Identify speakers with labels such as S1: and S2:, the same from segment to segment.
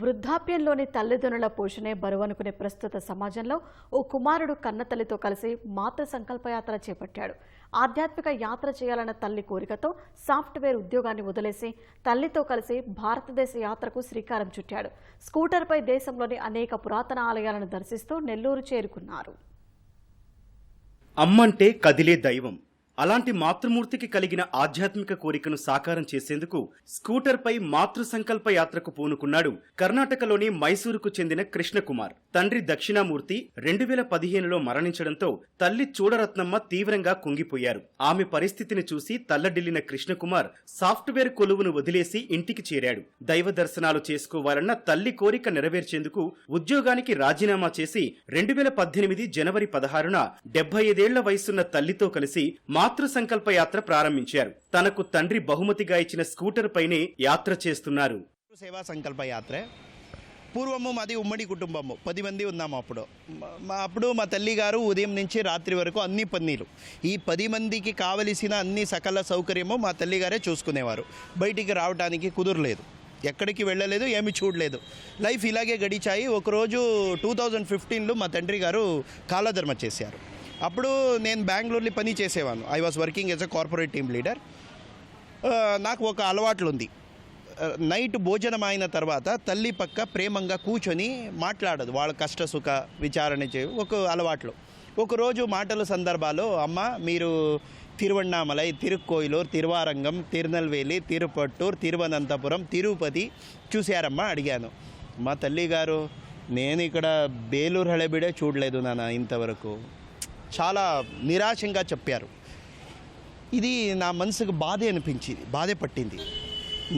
S1: వృద్ధాప్యంలోని తల్లిదండ్రుల పోషణే బరువనుకునే ప్రస్తుత సమాజంలో ఓ కుమారుడు కన్నతల్లితో కలిసి మాతృ సంకల్పయాత్ర చేపట్టాడు. ఆధ్యాత్మిక యాత్ర చేయాలన్న తల్లి కోరికతో సాఫ్ట్వేర్ ఉద్యోగాన్ని వదిలేసి తల్లితో కలిసి భారతదేశ యాత్రకు శ్రీకారం చుట్టాడు. స్కూటర్పై దేశంలోని అనేక పురాతన ఆలయాలను దర్శిస్తూ నెల్లూరు చేరుకున్నారు.
S2: అమ్మంటే కదిలే దైవం. అలాంటి మాతృమూర్తికి కలిగిన ఆధ్యాత్మిక కోరికను సాకారం చేసేందుకు స్కూటర్పై మాతృ సంకల్ప యాత్రకు పూనుకున్నాడు కర్ణాటకలోని మైసూరుకు చెందిన కృష్ణకుమార్. తండ్రి దక్షిణామూర్తి రెండు వేల పదిహేనులో మరణించడంతో తల్లి చూడరత్నమ్మ తీవ్రంగా కుంగిపోయారు. ఆమె పరిస్థితిని చూసి తల్లడిల్లిన కృష్ణకుమార్ సాఫ్ట్వేర్ కొలువును వదిలేసి ఇంటికి చేరాడు. దైవ దర్శనాలు చేసుకోవాలన్న తల్లి కోరిక నెరవేర్చేందుకు ఉద్యోగానికి రాజీనామా చేసి రెండు వేల పద్దెనిమిది జనవరి పదహారున డెబ్బై ఐదేళ్ళ వయసున్న తల్లితో కలిసి మాతృ సంకల్ప యాత్ర ప్రారంభించారు. తనకు తండ్రి బహుమతిగా ఇచ్చిన స్కూటర్ పైనే యాత్ర చేస్తున్నారు.
S3: సేవా సంకల్ప యాత్ర. పూర్వము మాది ఉమ్మడి కుటుంబము. పది మంది ఉన్నాము అప్పుడు. మా- అప్పుడు మా తల్లి గారు ఉదయం నుంచి రాత్రి వరకు అన్ని పన్నీలు. ఈ పది మందికి కావలసిన అన్ని సకల సౌకర్యము మా తల్లిగారే చూసుకునేవారు. బయటికి రావడానికి కుదరలేదు. ఎక్కడికి వెళ్ళలేదు ఏమి చూడలేదు. లైఫ్ ఇలాగే గడిచాయి. ఒకరోజు టూ థౌజండ్ ఫిఫ్టీన్లో మా తండ్రి గారు కాలధర్మ చేశారు. అప్పుడు నేను బెంగళూరులో పని చేసేవాను. I was working as a corporate team leader నాకు ఒక అలవాట్లు ఉంది నైట్ భోజనం అయిన తర్వాత తల్లి పక్క ప్రేమంగా కూర్చొని మాట్లాడదు. వాళ్ళ కష్ట సుఖ విచారణ చే ఒక అలవాట్లు. ఒకరోజు మాటల సందర్భాల్లో అమ్మ మీరు తిరువణామలై తిరుక్కోయిలూరు తిరువారంగం తిరునల్వేలి తిరుపట్టూరు తిరువనంతపురం తిరుపతి చూశారమ్మా అడిగాను. మా తల్లి గారు నేను ఇక్కడ బేలూరు హళబిడే చూడలేదు నాన్న ఇంతవరకు. చాలా నిరాశంగా చెప్పారు. ఇది నా మనసుకు బాధే అనిపించింది బాధే పట్టింది.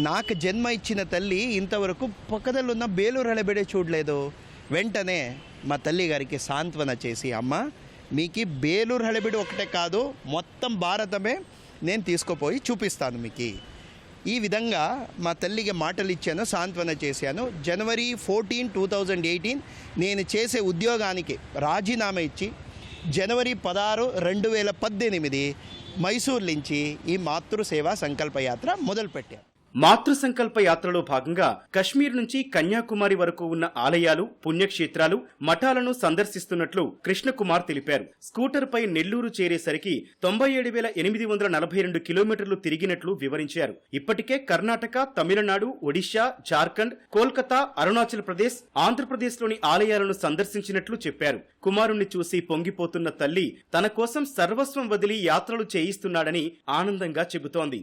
S3: నాకు జన్మ ఇచ్చిన తల్లి ఇంతవరకు పక్కదలున్న బేలూరు హళబెడే చూడలేదు. వెంటనే మా తల్లి గారికి సాంత్వన చేసి అమ్మ మీకు బేలూరు హళబిడి ఒకటే కాదు మొత్తం భారతమే నేను తీసుకుపోయి చూపిస్తాను మీకు. ఈ విధంగా మా తల్లికి మాటలు ఇచ్చాను సాంత్వన చేశాను. జనవరి ఫోర్టీన్ టూ థౌజండ్ ఎయిటీన్ నేను చేసే ఉద్యోగానికి రాజీనామా ఇచ్చి జనవరి పదహారు రెండు వేల పద్దెనిమిది మైసూర్ నుంచి ఈ మాతృసేవా సంకల్పయాత్ర మొదలుపెట్టారు.
S2: మాతృ సంకల్ప యాత్రలో భాగంగా కశ్మీర్ నుంచి కన్యాకుమారి వరకు ఉన్న ఆలయాలు పుణ్యక్షేత్రాలు మఠాలను సందర్శిస్తున్నట్లు కృష్ణకుమార్ తెలిపారు. స్కూటర్పై నెల్లూరు చేరేసరికి తొంభై ఏడు వేల ఎనిమిది వందల నలభై రెండు కిలోమీటర్లు తిరిగినట్లు వివరించారు. ఇప్పటికే కర్ణాటక తమిళనాడు ఒడిశా జార్ఖండ్ కోల్కతా అరుణాచల్ ప్రదేశ్ ఆంధ్రప్రదేశ్లోని ఆలయాలను సందర్శించినట్లు చెప్పారు. కుమారుణ్ణి చూసి పొంగిపోతున్న తల్లి తన కోసం సర్వస్వం వదిలి యాత్రలు చేయిస్తున్నాడని ఆనందంగా చెబుతోంది.